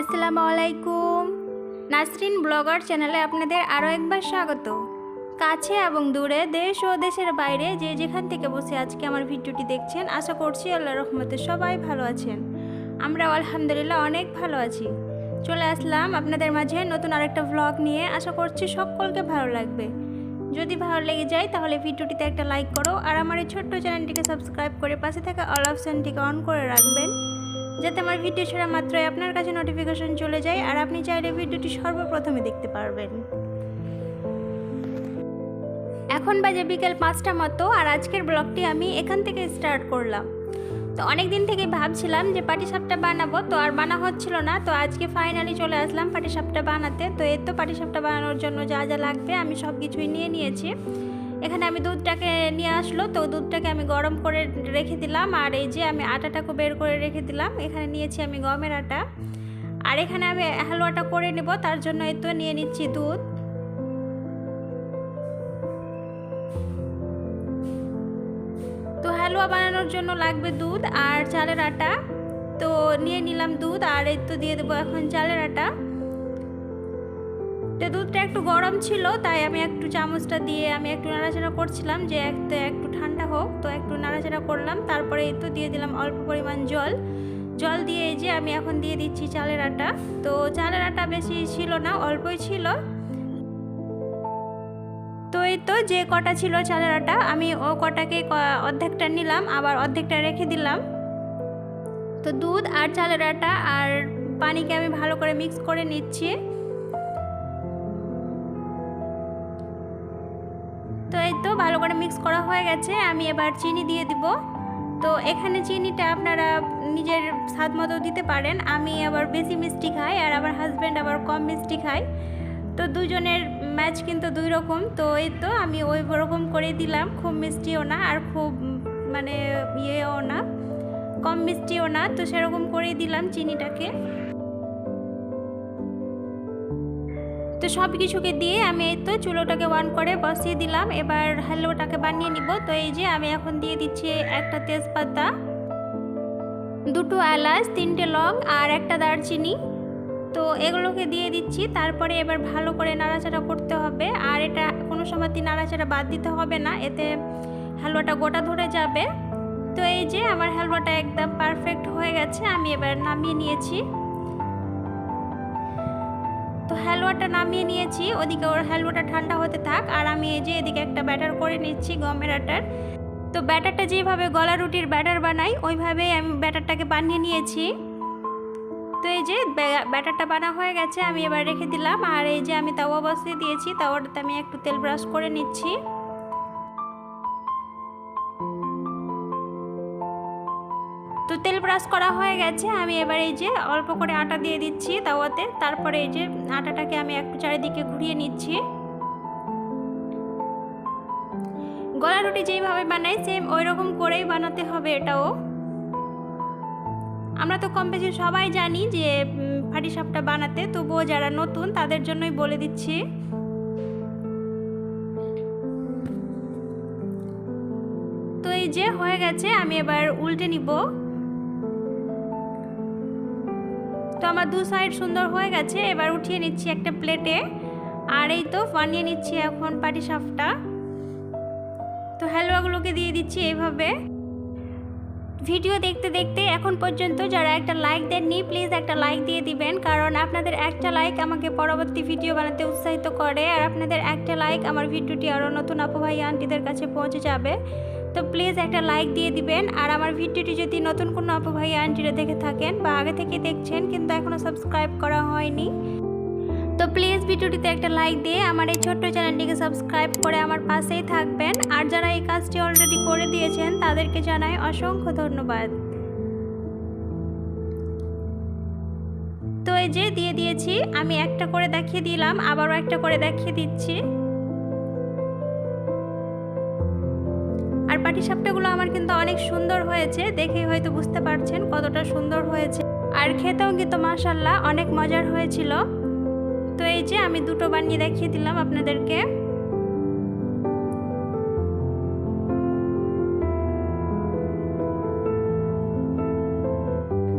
আসসালামু আলাইকুম নাসরিন ব্লগার চ্যানেলে আপনাদের আরও একবার স্বাগত। কাছে এবং দূরে দেশ ও দেশের বাইরে যে যেখান থেকে বসে আজকে আমার ভিডিওটি দেখছেন, আশা করছি আল্লাহ রহমতে সবাই ভালো আছেন। আমরা আলহামদুলিল্লাহ অনেক ভালো আছি। চলে আসলাম আপনাদের মাঝে নতুন আরেকটা ভ্লগ নিয়ে। আশা করছি সকলকে ভালো লাগবে। যদি ভালো লেগে যায় তাহলে ভিডিওটিতে একটা লাইক করো আর আমার এই ছোট্ট চ্যানেলটিকে সাবস্ক্রাইব করে পাশে থাকা অল অপশানটিকে অন করে রাখবেন। যাতে আমার ভিডিও ছাড়া মাত্রই আপনার কাছে নোটিফিকেশন চলে যায় আর আপনি চাইলে ভিডিওটি সর্বপ্রথমে দেখতে পারবেন। এখন বাজে বিকেল পাঁচটা মতো আর আজকের ব্লগটি আমি এখান থেকে স্টার্ট করলাম। তো অনেক দিন থেকে ভাবছিলাম যে পাটিসাপটা বানাবো, তো আর বানা হচ্ছিল না, তো আজকে ফাইনালি চলে আসলাম পাটিসাপটা বানাতে। তো এর তো পাটিসাপটা বানানোর জন্য যা যা লাগবে আমি সব কিছুই নিয়ে নিয়েছি। এখানে আমি দুধটাকে নিয়ে আসলো, তো দুধটাকে আমি গরম করে রেখে দিলাম, আর এই যে আমি আটাটাকে বের করে রেখে দিলাম, এখানে নিয়েছি আমি গমের আটা। আর এখানে আমি হালুয়াটা করে নেব, তার জন্য এই তো নিয়ে নিচ্ছি দুধ। তো হালুয়া বানানোর জন্য লাগবে দুধ আর চালের আটা। তো নিয়ে নিলাম দুধ, আর এই তো দিয়ে দেবো এখন চালের আটা। তো দুধটা একটু গরম ছিল, তাই আমি একটু চামচটা দিয়ে আমি একটু নাড়াচাড়া করছিলাম যে একটু একটু ঠান্ডা হোক। তো একটু নাড়াচাড়া করলাম, তারপরে তো দিয়ে দিলাম অল্প পরিমাণ জল। জল দিয়ে এই যে আমি এখন দিয়ে দিচ্ছি চালের আটা। তো চালের আটা বেশি ছিল না, অল্পই ছিল। তো এই তো যে কটা ছিল চালের আটা, আমি ও কটাকে অর্ধেকটা নিলাম, আবার অর্ধেকটা রেখে দিলাম। তো দুধ আর চালের আটা আর পানিকে আমি ভালো করে মিক্স করে নিচ্ছি। তো ভালো করে মিক্স করা হয়ে গেছে, আমি এবার চিনি দিয়ে দিব। তো এখানে চিনিটা আপনারা নিজের স্বাদ মতো দিতে পারেন। আমি আবার বেশি মিষ্টি খাই আর আমার হাজব্যান্ড আবার কম মিষ্টি খায়। তো দুজনের ম্যাচ কিন্তু দুই রকম। তো এই তো আমি ওই রকম করে দিলাম, খুব মিষ্টিও না আর খুব মানে ইয়েও না, কম মিষ্টিও না। তো সেরকম করেই দিলাম চিনিটাকে। তো সব কিছুকে দিয়ে আমি এই তো চুলোটাকে অন করে বসিয়ে দিলাম। এবার হালুয়াটাকে বানিয়ে নিব। তো এই যে আমি এখন দিয়ে দিচ্ছি একটা তেজপাতা, দুটো এলাচ, তিনটে লং আর একটা দারচিনি। তো এগুলোকে দিয়ে দিচ্ছি। তারপরে এবার ভালো করে নাড়াচাড়া করতে হবে। আর এটা কোনো সময় নাড়াচাড়া বাদ দিতে হবে না। এতে হালুয়াটা গোটা ধরে যাবে। তো এই যে আমার হালুয়াটা একদম পারফেক্ট হয়ে গেছে। আমি এবার নামিয়ে নিয়েছি। তো হালুয়াটা নামিয়ে নিয়েছি, ওদিকে ওর হালুয়াটা ঠান্ডা হতে থাক। আর আমি এই যে এদিকে একটা ব্যাটার করে নিচ্ছি গমের আটার। তো ব্যাটারটা যেভাবে গলা রুটির ব্যাটার বানাই, ওইভাবেই আমি ব্যাটারটাকে বানিয়ে নিয়েছি। তো এই যে ব্যাটারটা বানা হয়ে গেছে, আমি এবার রেখে দিলাম। আর এই যে আমি তাওয়া বসিয়ে দিয়েছি, তাওয়াটাতে আমি একটু তেল ব্রাশ করে নিচ্ছি। ব্রাশ করা হয়ে গেছে, আমি এবার এই যে অল্প করে আটা দিয়ে দিচ্ছি তাওয়াতে, তারপরে এই যে আটাটাকে আমি একটু চারিদিকে ঘুরিয়ে নিচ্ছি। গলা রুটি যেইভাবে বানাই সেম ওই রকম করেই বানাতে হবে এটাও। আমরা তো কম বেশি সবাই জানি যে ফাটিসাপটা বানাতে, তবুও যারা নতুন তাদের জন্যই বলে দিচ্ছি। তো এই যে হয়ে গেছে, আমি এবার উল্টে নিব। তো আমার দু সাইড সুন্দর হয়ে গেছে। এবার উঠিয়ে নিচ্ছি একটা প্লেটে আর এই তো বানিয়ে নিচ্ছি এখন পাটিসাপটা তো হালুয়াগুলোকে দিয়ে দিচ্ছি এইভাবে। ভিডিও দেখতে দেখতে এখন পর্যন্ত যারা একটা লাইক দেননি প্লিজ একটা লাইক দিয়ে দিবেন। কারণ আপনাদের একটা লাইক আমাকে পরবর্তী ভিডিও বানাতে উৎসাহিত করে। আর আপনাদের একটা লাইক আমার ভিডিওটি আরও নতুন আপু ভাই আন্টিদের কাছে পৌঁছে যাবে। তো প্লিজ একটা লাইক দিয়ে দিবেন। আর আমার ভিডিওটি যদি নতুন কোনো আপু ভাই আন্টিরা দেখে থাকেন বা আগে থেকে দেখছেন, কিন্তু এখনও সাবস্ক্রাইব করা হয়নি, তো প্লিজ ভিডিওটিতে একটা লাইক দিয়ে আমার এই ছোট্ট চ্যানেলটিকে সাবস্ক্রাইব করে আমার পাশেই থাকবেন। আর যারা এই কাজটি অলরেডি করে দিয়েছেন, তাদেরকে জানাই অসংখ্য ধন্যবাদ। তো এই যে দিয়ে দিয়েছি, আমি একটা করে দেখিয়ে দিলাম, আবারও একটা করে দেখিয়ে দিচ্ছি। পাটিসাপটাগুলো আমার কিন্তু অনেক সুন্দর হয়েছে, দেখে হয়তো বুঝতে পারছেন কতটা সুন্দর হয়েছে। আর খেতেও কিন্তু মাসাল্লাহ অনেক মজার হয়েছিল। তো এই যে আমি দুটো বানিয়ে দেখিয়ে দিলাম আপনাদেরকে।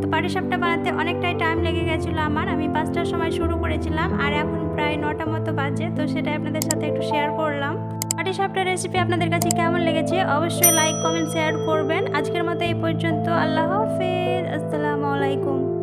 তো পাটিসাপটা বানাতে অনেকটাই টাইম লেগে গেছিল আমার, আমি পাঁচটার সময় শুরু করেছিলাম, আর এখন প্রায় নটা মতো বাজে, তো সেটাই আপনাদের সাথে একটু শেয়ার করলাম। পাটিসাপটার রেসিপি আপনাদের কাছে কেমন লেগেছে? অবশ্যই লাইক কমেন্ট শেয়ার করবেন। আজকের মতো এই পর্যন্ত। আল্লাহ হাফিজ। আসসালামু আলাইকুম।